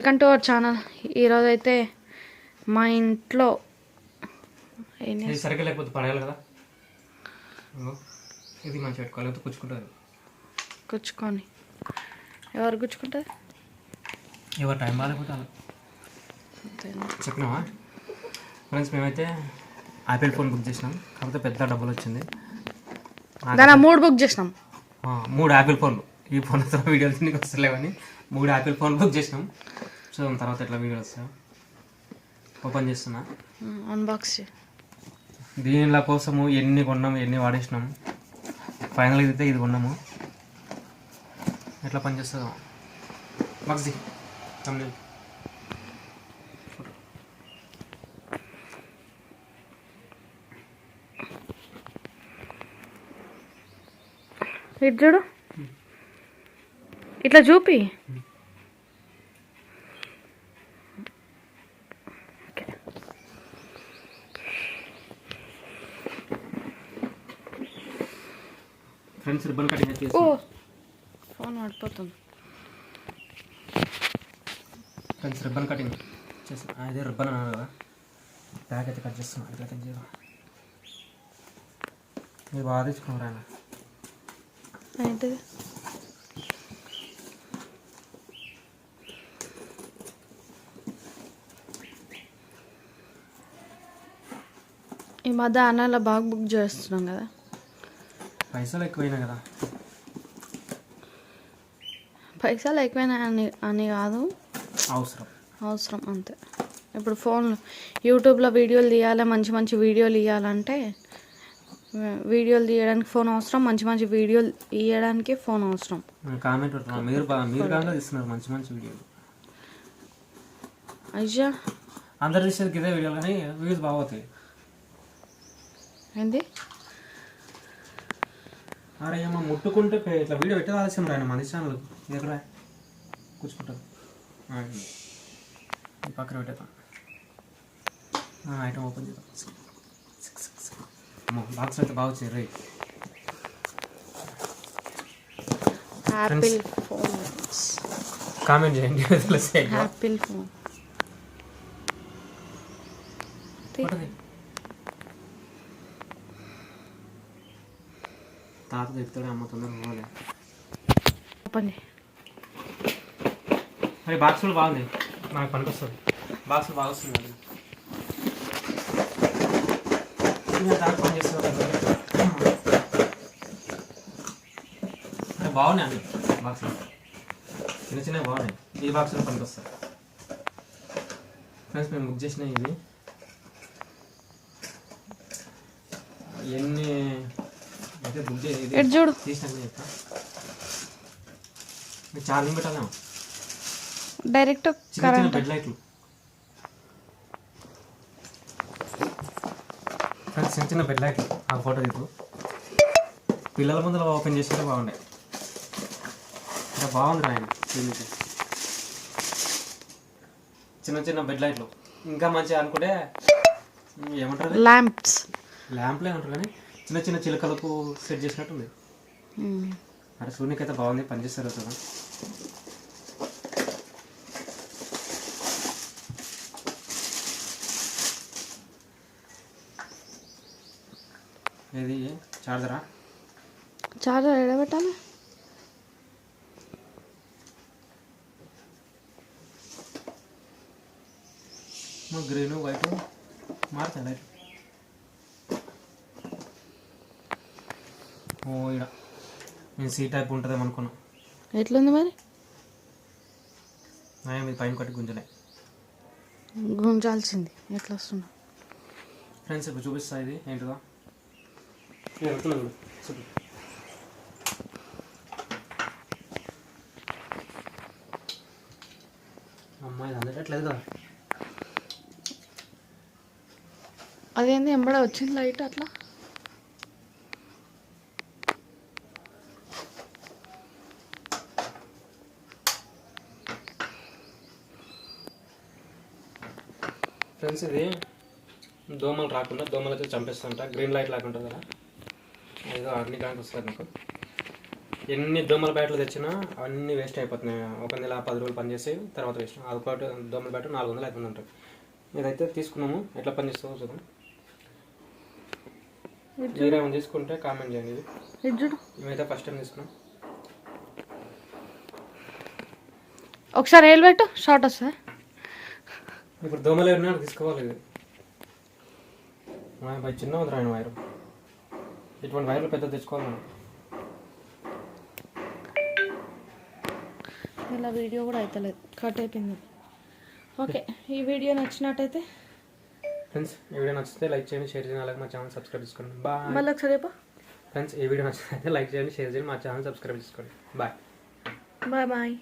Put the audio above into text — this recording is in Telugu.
వెల్కమ్ టు అవర్ ఛానల్ ఈరోజు అయితే మా ఇంట్లో సరిగ్గా లేకపోతే పడేయాలి కదా. ఇది మంచిగా పెట్టుకోవాలి కూర్చుకుంటుంది గుచ్చుకొని ఎవరు గుచ్చుకుంటారు ఎవరు టైం బాగాలేకపోతే? చెప్పినావా? ఫ్రెండ్స్ మేమైతే ఆపిల్ ఫోన్ బుక్ చేసినాం. కాకపోతే పెద్ద డబ్బులు వచ్చింది. దాని మూడు బుక్ చేసినాం. మూడు ఆపిల్ ఫోన్లు. ఈ ఫోన్తో వీడియోలు నీకు వస్తలేవని మూడు ఆపిల్ ఫోన్ బుక్ చేసినాం. సో దాని తర్వాత ఎట్లా వీడియోలు వస్తాయో ఓపెన్ చేస్తున్నా. అన్బాక్స్ దీనిల కోసము ఎన్ని కొన్నాము ఎన్ని వాడేసినాం ఫైనల్ అయితే ఇది కొన్నాము. ఎట్లా పనిచేస్తుందో. మగ్జీ thumbnail. ఇటు చూడు. ఇట్లా చూపి. ఫ్రెండ్స్ రిబ్బన్ కటింగ్ చేస్తాం. ఫోన్ పడిపోతుంది. ఫ్రెండ్స్ రిబ్బన్ కటింగ్ చేస్తాం ఆ, ఇదే రిబ్బన్ అన్నారు కదా. బ్యాగ్ అయితే కట్ చేస్తున్నాం. ఇట్లా కట్ చేయాలి మీరు బాగా తెచ్చుకున్నారు ఆయన ఏంటిది? ఈ మధ్య అన్నలో బాగా బుక్ చేస్తున్నాం కదా. పైసలు ఎక్కువైనాయి కదా. పైసలు ఎక్కువైనా అని అని కాదు. అవసరం. అవసరం అంతే. ఇప్పుడు ఫోన్ యూట్యూబ్లో వీడియోలు తీయాలి మంచి మంచి వీడియోలు వీ- వీడియోలు తీయడానికి ఫోన్ అవసరం మంచి మంచి వీడియోలు తీయడానికి ఫోన్ అవసరం. కామెంట్ మీరు మీరు కాగా తీస్తున్నారు మంచి మంచి వీడియోలు. అయ్యా. అందరు తీసేది ఇదే వీడియోలు కానీ వ్యూస్ బాగోతాయి ఏంది? అరే అమ్మ ముట్టుకుంటే ఇట్లా వీడియో పెట్టే ఆలస్యం రాయన మన ఛానల్ ఎక్కడ ఇది. ఈ పక్కన పెట్టేద్దాం. ఐటమ్ ఓపెన్ చేద్దాం. అమ్మో బాక్స్ అయితే బాగా వచ్చింది రైట్ ఫోన్ కామెంట్ చేయండి తెలిసే యాపిల్ ఫోన్ తాత చెప్తాడు అమ్మ తొందరగా పోలే. ఓపెన్ చేయి. మరి బాక్స్ కూడా బాగుంది. నాకు పనికొస్తుంది. బాక్స్ బాగా వస్తుంది దాంట్లో పని. అరే బాగున్నాయి అన్ని బాక్స్ చిన్న చిన్నవి బాగున్నాయి. ఈ బాక్స్ పనికి వస్తాయి ఫ్రెండ్స్ మేము బుక్ చేసినాయి ఇవి. ఎన్ని ఇటు చూడు. ఛార్జింగ్ పెట్టాలేమో డైరెక్ట్ కరెంట్. బెడ్ లైట్లు. చిన్న చిన్న బెడ్ లైట్లు. ఆ ఫోటో తీపు. పిల్లల ముందర ఓపెన్ చేస్తే బాగుండే. ఇంకా బాగుంది ఆయన చిన్న చిన్న బెడ్ లైట్లు. ఇంకా మంచిగా అనుకుంటే ఏమంటారు? ల్యాంప్స్ ల్యాంప్లే అంటారు కానీ చిన్న చిన్న చిలకలకు సెట్ చేసినట్టుంది. అరే సూర్యునికి అయితే బాగుంది పనిచేస్తారు కదా ఇది చార్జరా? చార్జర్ ఎడబెట్టాలి గ్రీన్ వైట్ మారుతాయి లైట్ ఓ ఇడ. నేను సీ టైప్ ఉంటుందేమో అనుకున్నా. ఎట్లుంది మరి? నయం ఇది పైన కట్టి గుంజలే గుంజాల్సింది. ఎట్లా వస్తున్నా? ఫ్రెండ్స్ ఇప్పుడు చూపిస్తా ఇది. ఏంటిదో? నేను వెళ్తున్నాను చూడు. చూడు. అమ్మాయి అందట్లేదు కదా. అదేంది ఎంబడ వచ్చింది లైట్ అట్లా? ఫ్రెండ్స్ ఇది దోమలు రాకుండా దోమలు అయితే చంపేస్తుంట. గ్రీన్ లైట్ లాగా ఉంటుంది కదా. ఏదో అగ్ని కానికి వస్తుంది నాకు. ఎన్ని దోమల బ్యాట్లు తెచ్చినా అవన్నీ వేస్ట్ అయిపోతున్నాయి. ఒక నెల పది రోజులు పనిచేసి తర్వాత వేస్ట్. అదొకటి దోమల బ్యాట్ నాలుగు వందలు ఐదు ఉంటుంది ఇదైతే తీసుకున్నాము. ఎట్లా పనిచేస్తుందో చూద్దాం. మీరేమైనా తీసుకుంటే కామెంట్ చేయండి ఇది. మేమైతే ఫస్ట్ టైం తీసుకున్నాం. ఒకసారి వేలు పెట్టు. షార్ట్ వస్తుంది. ఇప్పుడు దోమలు ఎవరినా తీసుకోవాలి ఇది బై చిన్న ఉంది రాయన వైరు. ఇటువంటి వైర్లు పెద్ద తెచ్చుకోవాలి మనం. ఇలా వీడియో కూడా అవుతలేదు కట్ అయిపోయింది. ఓకే ఈ వీడియో నచ్చినట్టయితే ఫ్రెండ్స్ ఈ వీడియో నచ్చితే లైక్ చేయండి షేర్ చేయండి అలాగే మా ఛానల్ సబ్స్క్రైబ్ చేసుకోండి. బాయ్ మళ్ళీ ఒకసారి ఫ్రెండ్స్ ఈ వీడియో నచ్చితే లైక్ చేయండి షేర్ చేయండి మా ఛానల్ సబ్స్క్రైబ్ చేసుకోండి. Bye bye bye